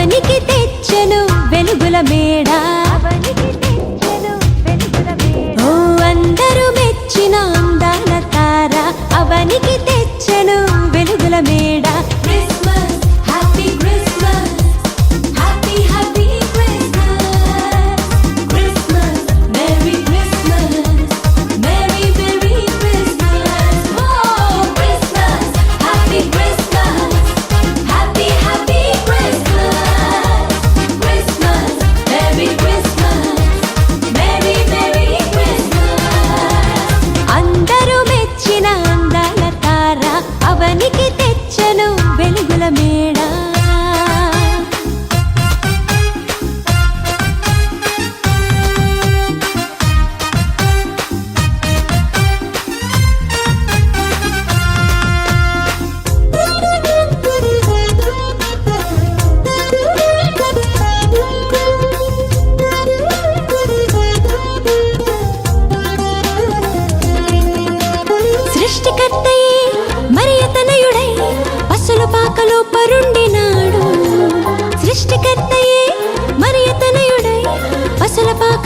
అవనికి తెచ్చను వెలుగుల మేడ. అందరూ మెచ్చిన అందాల తార. అవనికి తెచ్చను వెలుగుల మేడ.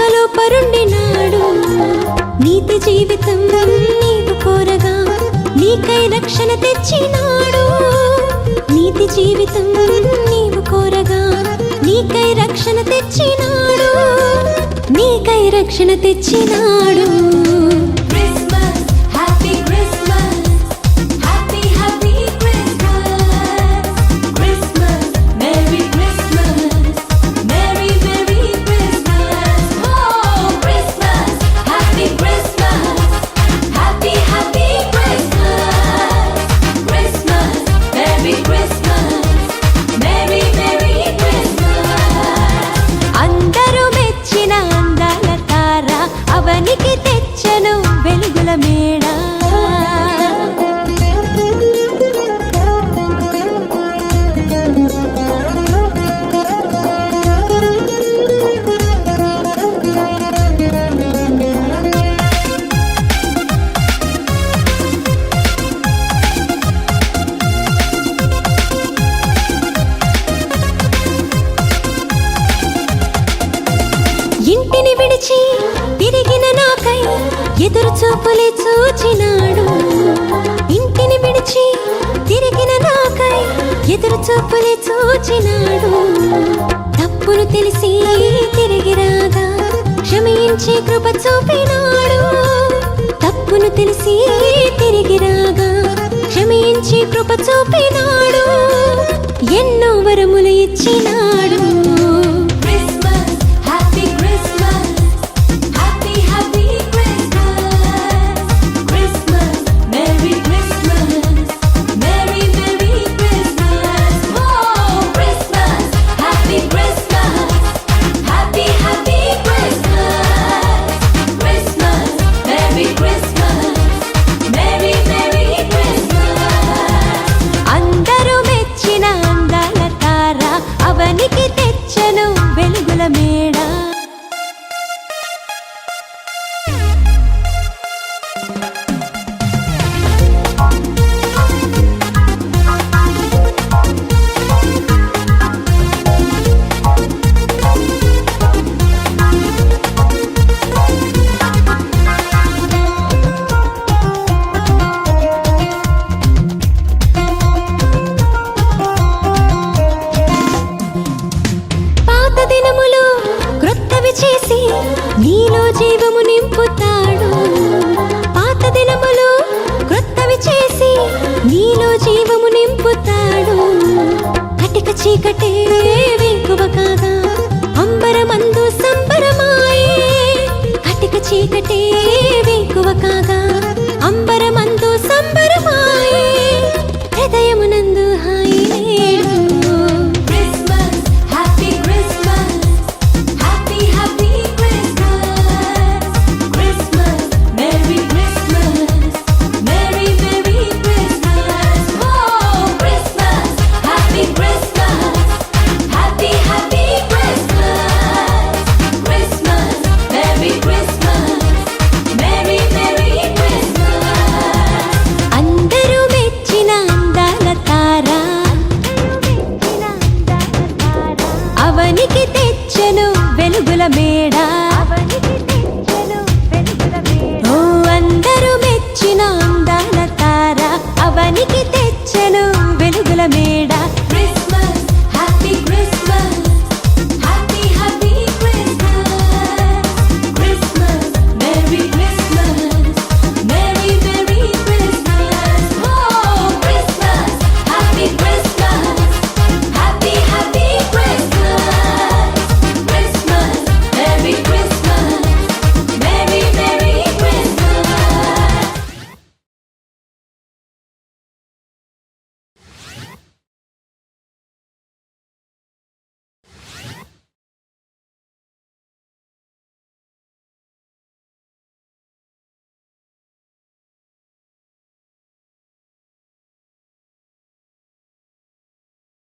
కృపలో పరుండినాడు నీతి జీవితం నీవు కోరగా నీకై రక్షణ తెచ్చినాడు. నీతి జీవితం నీవు కోరగా నీకై రక్షణ తెచ్చినాడు. నీకై రక్షణ తెచ్చినాడు. ఎదురు చూపులే చూచినాడు. ఇంటిని విడిచి తిరిగిన నాకై ఎదురు చూపులే చూచినాడు. తప్పులు తెలిసి తిరిగి రాగా క్షమించి కృప చూపినాడు. తప్పును తెలిసి తిరిగి రాగా క్షమించి కృప చూపినాడు. ఎన్నో వరములు ఇచ్చినాడు. ఒకటే